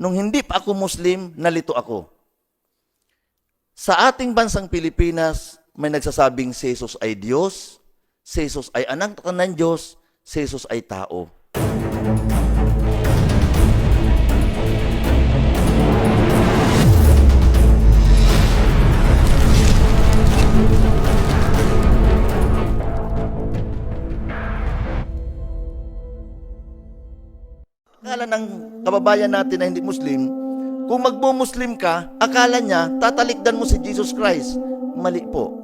nung hindi pa ako Muslim, nalito ako. Sa ating bansang Pilipinas, may nagsasabing si Jesus ay Diyos, si Jesus ay anak ng Diyos, si Jesus ay tao. Kababayan natin na hindi Muslim, kung magbo-Muslim ka, akala niya tatalikdan mo si Jesus Christ. Mali po.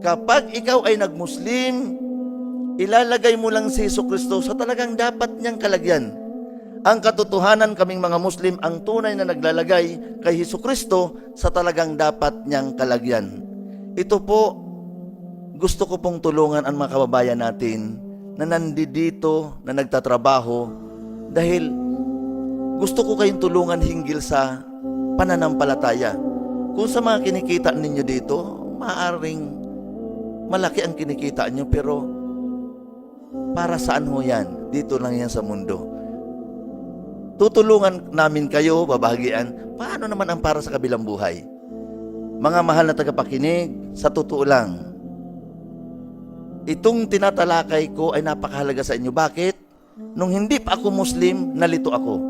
Kapag ikaw ay nag-Muslim, ilalagay mo lang si Jesus Kristo sa talagang dapat niyang kalagyan. Ang katotohanan kaming mga Muslim ang tunay na naglalagay kay Hesus Kristo sa talagang dapat niyang kalagyan. Ito po, gusto ko pong tulungan ang mga kababayan natin na nandito, na nagtatrabaho, dahil gusto ko kayong tulungan hinggil sa pananampalataya. Kung sa mga kinikita ninyo dito, maaring malaki ang kinikita nyo, pero para saan ho yan? Dito lang yan sa mundo. Tutulungan namin kayo, babahagian, paano naman ang para sa kabilang buhay? Mga mahal na tagapakinig, sa totoo lang, Itong tinatalakay ko ay napakahalaga sa inyo. Bakit? Nung hindi pa ako Muslim, nalito ako.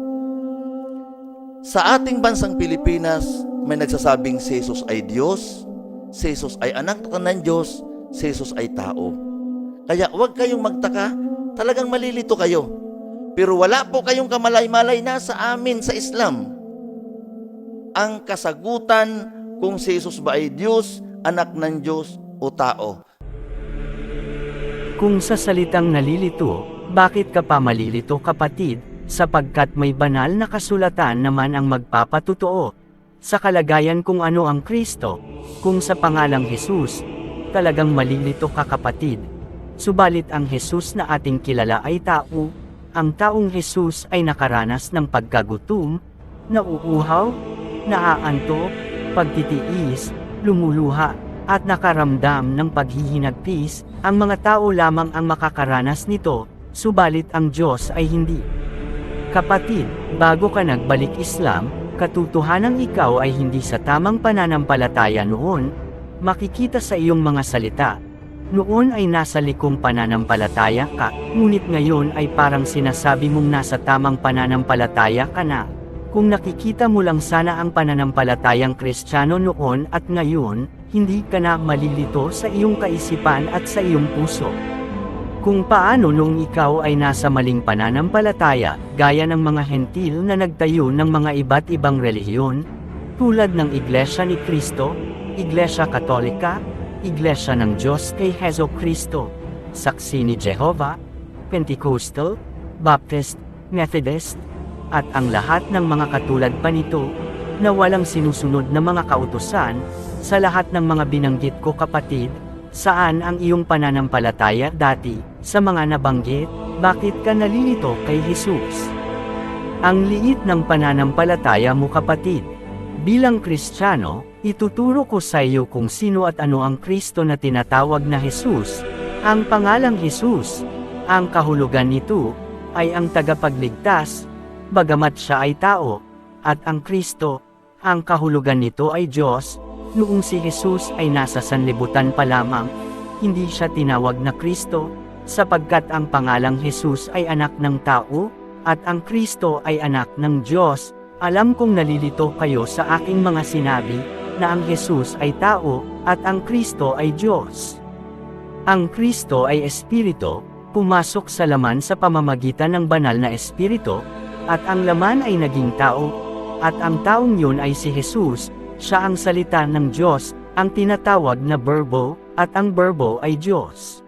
Sa ating bansang Pilipinas, may nagsasabing si Jesus ay Diyos, si Jesus ay anak ng Diyos, si Jesus ay tao. Kaya huwag kayong magtaka, talagang malilito kayo. Pero wala po kayong kamalay-malay na sa amin sa Islam. Ang kasagutan kung si Jesus ba ay Diyos, anak ng Diyos o tao. Kung sa salitang nalilito, bakit ka pa malilito kapatid, sapagkat may banal na kasulatan naman ang magpapatutuo. Sa kalagayan kung ano ang Kristo, kung sa pangalang Jesus, talagang malilito ka kapatid. Subalit ang Jesus na ating kilala ay tao, ang taong Jesus ay nakaranas ng pagkagutom, nauuhaw, naaantok, pagtitiis, lumuluha, at nakaramdam ng paghihinagpis, ang mga tao lamang ang makakaranas nito, subalit ang Diyos ay hindi. Kapatid, bago ka nagbalik Islam, katotohanang ikaw ay hindi sa tamang pananampalataya noon, makikita sa iyong mga salita. Noon ay nasa likong pananampalataya ka, ngunit ngayon ay parang sinasabi mong nasa tamang pananampalataya ka na. Kung nakikita mo lang sana ang pananampalatayang kristyano noon at ngayon, hindi ka na malilito sa iyong kaisipan at sa iyong puso. Kung paano nung ikaw ay nasa maling pananampalataya, gaya ng mga hentil na nagtayo ng mga iba't ibang relihiyon, tulad ng Iglesia ni Kristo, Iglesia Katolika, Iglesia ng Diyos kay Hezo Kristo, Saksi ni Jehovah, Pentecostal, Baptist, Methodist, at ang lahat ng mga katulad pa nito, na walang sinusunod na mga kautusan, sa lahat ng mga binanggit ko kapatid, saan ang iyong pananampalataya dati, sa mga nabanggit, bakit ka nalilito kay Jesus? Ang liit ng pananampalataya mo kapatid. Bilang Kristiyano, ituturo ko sa iyo kung sino at ano ang Kristo na tinatawag na Jesus. Ang pangalang Jesus, ang kahulugan nito, ay ang tagapagligtas, bagamat siya ay tao, at ang Kristo, ang kahulugan nito ay Diyos, noong si Jesus ay nasa sanlibutan pa lamang, hindi siya tinawag na Kristo, sapagkat ang pangalang Jesus ay anak ng tao, at ang Kristo ay anak ng Diyos, alam kong nalilito kayo sa aking mga sinabi, na ang Jesus ay tao, at ang Kristo ay Diyos. Ang Kristo ay Espiritu, pumasok sa laman sa pamamagitan ng banal na Espiritu, at ang laman ay naging tao, at ang taong yun ay si Jesus, siya ang salita ng Diyos, ang tinatawag na berbo, at ang berbo ay Diyos.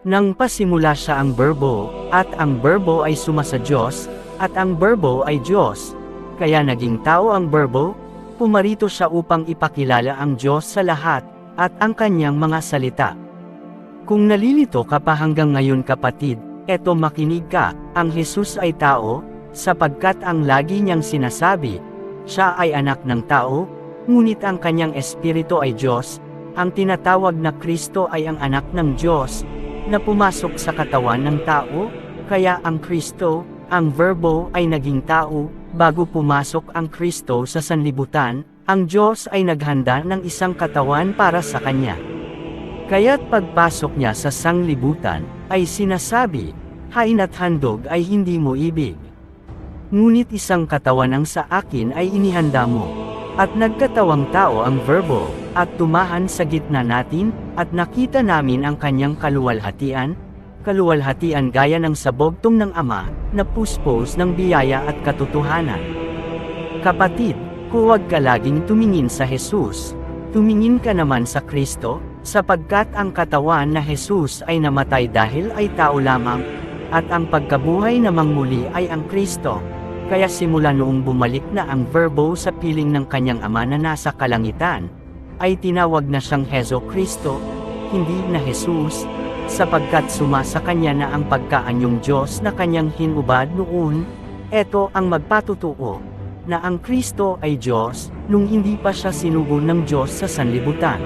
Nang pasimula siya ang berbo, at ang berbo ay suma sa Diyos, at ang berbo ay Diyos, kaya naging tao ang berbo, pumarito siya upang ipakilala ang Diyos sa lahat, at ang kanyang mga salita. Kung nalilito ka pa hanggang ngayon kapatid, eto makinig ka, ang Jesus ay tao, sapagkat ang lagi niyang sinasabi, siya ay anak ng tao, ngunit ang kanyang espiritu ay Diyos, ang tinatawag na Kristo ay ang anak ng Diyos, na pumasok sa katawan ng tao, kaya ang Kristo, ang verbo ay naging tao, bago pumasok ang Kristo sa sanlibutan, ang Diyos ay naghanda ng isang katawan para sa Kanya. Kaya't pagpasok niya sa sanglibutan, ay sinasabi, hain at handog ay hindi mo ibig. Ngunit isang katawan ang sa akin ay inihanda mo. At nagkatawang tao ang verbo, at tumahan sa gitna natin, at nakita namin ang kanyang kaluwalhatian, kaluwalhatian gaya ng sabogtong ng Ama, na puspos ng biyaya at katotohanan. Kapatid, huwag ka laging tumingin sa Jesus, tumingin ka naman sa Kristo, sapagkat ang katawan na Jesus ay namatay dahil ay tao lamang, at ang pagkabuhay namang muli ay ang Kristo. Kaya simula noong bumalik na ang verbo sa piling ng kanyang ama na nasa kalangitan, ay tinawag na siyang Heso Kristo, hindi na Jesus, sapagkat sumasa kanya na ang pagkaanyong Diyos na kanyang hinubad noon, eto ang magpatutuo, na ang Kristo ay Diyos, nung hindi pa siya sinugo ng Diyos sa sanlibutan.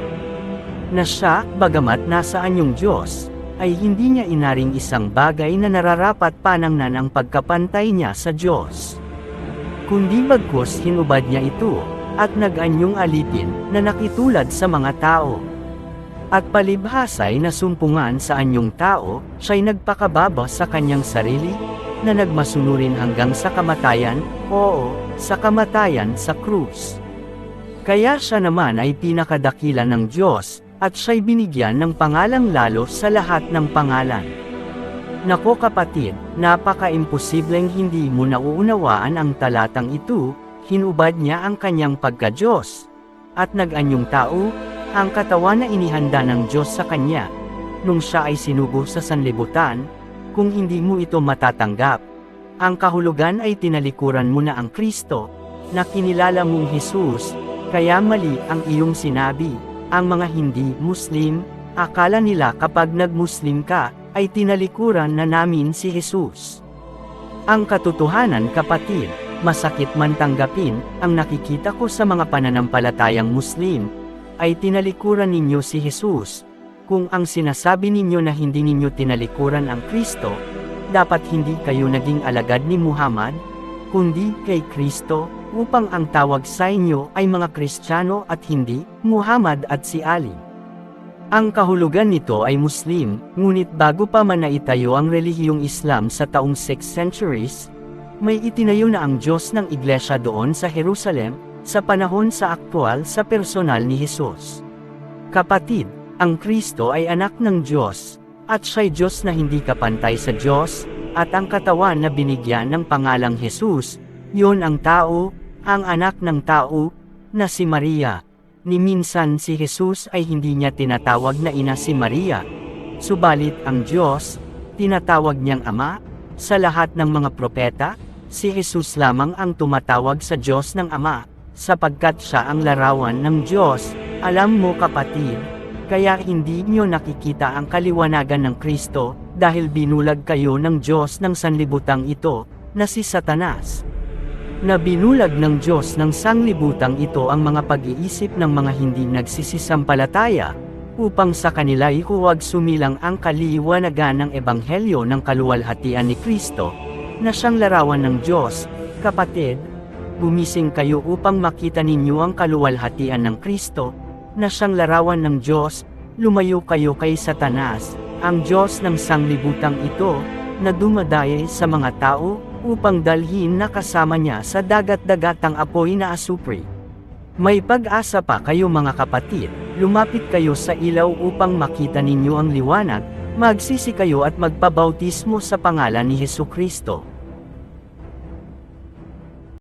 Na siya, bagamat nasa anyong Diyos, ay hindi niya inaring isang bagay na nararapat panangnan ang pagkapantay niya sa Diyos. Kundi bagkus hinubad niya ito, at nag-anyong alipin na nakitulad sa mga tao. At palibhasay na sumpungan sa anyong tao, siya'y nagpakababa sa kanyang sarili, na nagmasunurin hanggang sa kamatayan, oo, sa kamatayan sa krus. Kaya siya naman ay pinakadakila ng Diyos, at siya'y binigyan ng pangalang lalo sa lahat ng pangalan. Nako kapatid, napaka-imposibleng hindi mo nauunawaan ang talatang ito, hinubad niya ang kanyang pagka-Diyos. At nag-anyong tao, ang katawan na inihanda ng Diyos sa kanya, nung siya ay sinugo sa sanlibutan, kung hindi mo ito matatanggap. Ang kahulugan ay tinalikuran mo na ang Kristo, na kinilala mong Jesus, kaya mali ang iyong sinabi. Ang mga hindi Muslim, akala nila kapag nag-Muslim ka, ay tinalikuran na namin si Jesus. Ang katotohanan kapatid, masakit man tanggapin, ang nakikita ko sa mga pananampalatayang Muslim, ay tinalikuran ninyo si Jesus. Kung ang sinasabi ninyo na hindi ninyo tinalikuran ang Kristo, dapat hindi kayo naging alagad ni Muhammad, kundi kay Kristo, upang ang tawag sa inyo ay mga Kristiyano at hindi Muhammad at si Ali. Ang kahulugan nito ay Muslim, ngunit bago pa man naitayo ang relihiyong Islam sa taong 6th centuries, may itinayo na ang Diyos ng Iglesia doon sa Jerusalem, sa panahon sa aktwal sa personal ni Jesus. Kapatid, ang Kristo ay anak ng Diyos, at siya'y Diyos na hindi kapantay sa Diyos, at ang katawan na binigyan ng pangalang Jesus, yon ang tao, ang anak ng tao, na si Maria. Ni minsan si Jesus ay hindi niya tinatawag na ina si Maria. Subalit ang Diyos, tinatawag niyang Ama, sa lahat ng mga propeta, si Jesus lamang ang tumatawag sa Diyos ng Ama, sapagkat siya ang larawan ng Diyos, alam mo kapatid, kaya hindi niyo nakikita ang kaliwanagan ng Kristo, dahil binulag kayo ng Diyos ng sanlibutang ito, na si Satanas. Na binulag ng Diyos ng sanglibutang ito ang mga pag-iisip ng mga hindi nagsisisampalataya, upang sa kanila'y huwag sumilang ang kaliwanagan ng ebanghelyo ng kaluwalhatian ni Kristo, na siyang larawan ng Diyos, kapatid, gumising kayo upang makita ninyo ang kaluwalhatian ng Kristo, na siyang larawan ng Diyos, lumayo kayo kay Satanas, ang Diyos ng sanglibutang ito, na dumadaye sa mga tao, upang dalhin na kasama niya sa dagat-dagatang apoy na asupri. May pag-asa pa kayo mga kapatid, lumapit kayo sa ilaw upang makita ninyo ang liwanag, magsisi kayo at magpabautismo sa pangalan ni Heso Kristo.